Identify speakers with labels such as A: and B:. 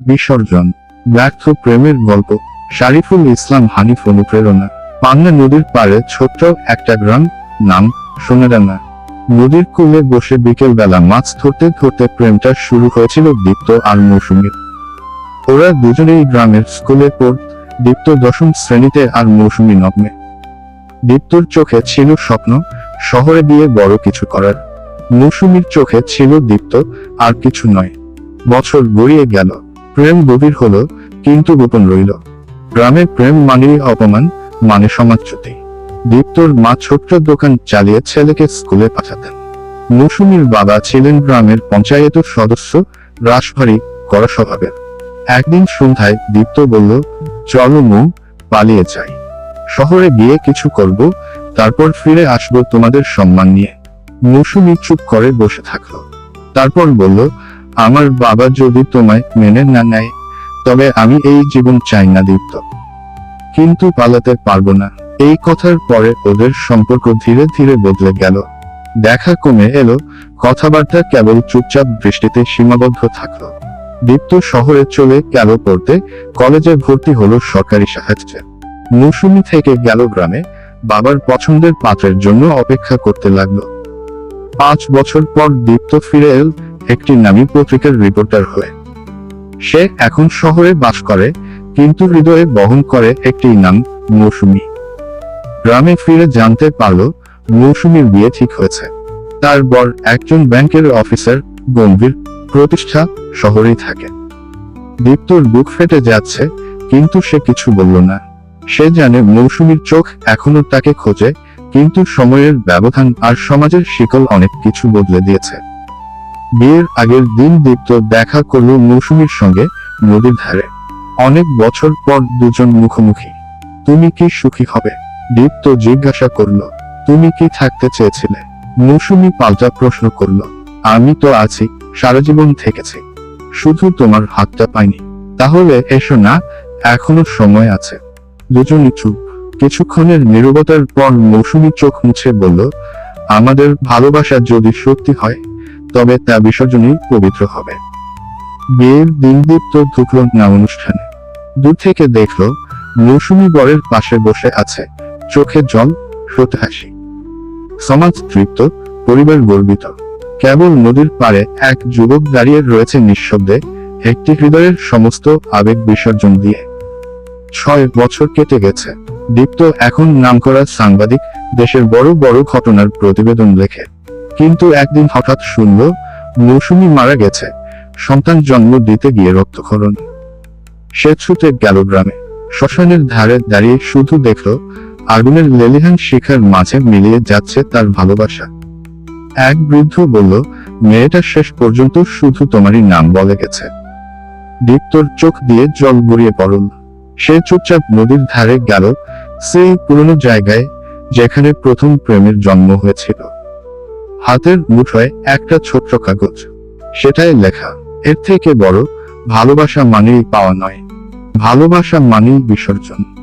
A: বিসর্জন, ব্যর্থ প্রেমের গল্প, শারিফুল ইসলাম হানিফ অনুপ্রেরণা। পান্না নদীর পাড়ে ছোট্ট একটা গ্রাম, নাম সোনাডাঙ্গা। নদীর কূলে বসে বিকেল বেলা মাছ ধরতে ধরতে প্রেমটা শুরু হয়েছিল দীপ্ত আর মৌসুমীর ওরা দুজনেই গ্রামের স্কুলে পড়, দীপ্ত দশম শ্রেণীতে আর মৌসুমী নবমে। দীপ্তর চোখে ছিল স্বপ্ন, শহরে গিয়ে বড় কিছু করার। মৌসুমীর চোখে ছিল দীপ্ত, আর কিছু নয়। বছর গড়িয়ে গেল। প্রেম গভীর হল, কিন্তু গোপন রইল। গ্রামে প্রেম মানেই অপমান মানে সমাজচ্যুতি দীপ্তর মা ছোট্ট দোকান চালিয়ে ছেলেকে স্কুলে পাঠাতেন। মৌসুমীর বাবা ছিলেন গ্রামের পঞ্চায়েত সদস্য, রাসভারী কড়া স্বভাবের একদিন সন্ধ্যায় দীপ্ত বলল, চলো মৌ, পালিয়ে যাই। শহরে গিয়ে কিছু করব, তারপর ফিরে আসব তোমাদের সম্মান নিয়ে। মৌসুমী চুপ করে বসে থাকল। তারপর বলল আমার বাবা যদি তোমায় মেনে না নেয়, তবে আমি এই জীবন চাই না দীপ্ত। কিন্তু পালাতে পারব না। এই কথার পরে ওদের সম্পর্ক ধীরে ধীরে বদলে গেল। দেখা কমে এলো, কথাবার্তা কেবল চুপচাপ বৃষ্টিতে সীমাবদ্ধ থাকল। দীপ্ত শহরে চলে গেল পড়তে, কলেজে ভর্তি হলো সরকারি সাহায্যে। মৌসুমি থেকে গেল গ্রামে, বাবার পছন্দের পাত্রের জন্য অপেক্ষা করতে লাগল। পাঁচ বছর পর দীপ্ত ফিরে এল একটি নামী পত্রিকার রিপোর্টার হয়ে। সে এখন শহরে বাস করে, কিন্তু হৃদয়ে বহন করে একটি নাম, মৌসুমি। গ্রামে ফিরে জানতে পারল, মৌসুমীর বিয়ে ঠিক হয়েছে। তার বর একজন ব্যাংকের অফিসার, গম্ভীর, প্রতিষ্ঠা শহরেই থাকে। দীপ্তর বুক ফেটে যাচ্ছে, কিন্তু সে কিছু বলল না। সে জানে মৌসুমীর চোখ এখনও তাকে খোঁজে, কিন্তু সময়ের ব্যবধান আর সমাজের শিকল অনেক কিছু বদলে দিয়েছে। বিয়ের আগের দিন দীপ্ত দেখা করল মৌসুমীর সঙ্গে নদীর ধারে। অনেক বছর পর দুজন মুখোমুখি। তুমি কি সুখী হবে? দীপ্ত জিজ্ঞাসা করল, তুমি কি থাকতে চেয়েছিলে? মৌসুমী পাল্টা প্রশ্ন করল, আমি তো আছি, সারা জীবন থেকেছি। শুধু তোমার হাতটা পাইনি। তাহলে এসো না, এখনও সময় আছে। দুজনই চুপ। কিছুক্ষণের নীরবতার পর মৌসুমী চোখ মুছে বলল, আমাদের ভালোবাসা যদি সত্যি হয় তবে তা বিসর্জনই পবিত্র হবে। বিয়ের দিন দীপ্ত ঢুকল না অনুষ্ঠানে। দূর থেকে দেখল, মৌসুমী বরের পাশে বসে আছে চোখে জল হতে হাসি। সমাজ তৃপ্ত, পরিবার গর্বিত। কেবল নদীর পাড়ে এক যুবক দাঁড়িয়ে রয়েছে নিঃশব্দে, একটি হৃদয়ের সমস্ত আবেগ বিসর্জন দিয়ে। ছয় বছর কেটে গেছে। দীপ্ত এখন নামকরা সাংবাদিক দেশের বড় বড় ঘটনার প্রতিবেদন লেখে। কিন্তু একদিন হঠাৎ শুনল, মৌসুমী মারা গেছে। সন্তান জন্ম দিতে গিয়ে রক্তক্ষরণ। সে ছুটে গেল গ্রামে। শ্মশানের ধারে দাঁড়িয়ে শুধু দেখল, আগুনের লেলিহান শিখার মাঝে মিলিয়ে যাচ্ছে তার ভালোবাসা। এক বৃদ্ধ বলল, মেয়েটা শেষ পর্যন্ত শুধু তোমারই নাম বলে গেছে। দীপ্তর চোখ দিয়ে জল গড়িয়ে পড়ল। সে চুপচাপ নদীর ধারে গেল, সেই পুরনো জায়গায় যেখানে প্রথম প্রেমের জন্ম হয়েছিল। হাতের মুঠোয় একটা ছোট্ট কাগজ। সেটাই লেখা। এর থেকে বড়, ভালোবাসা মানেই পাওয়া নয়। ভালোবাসা মানেই বিসর্জন।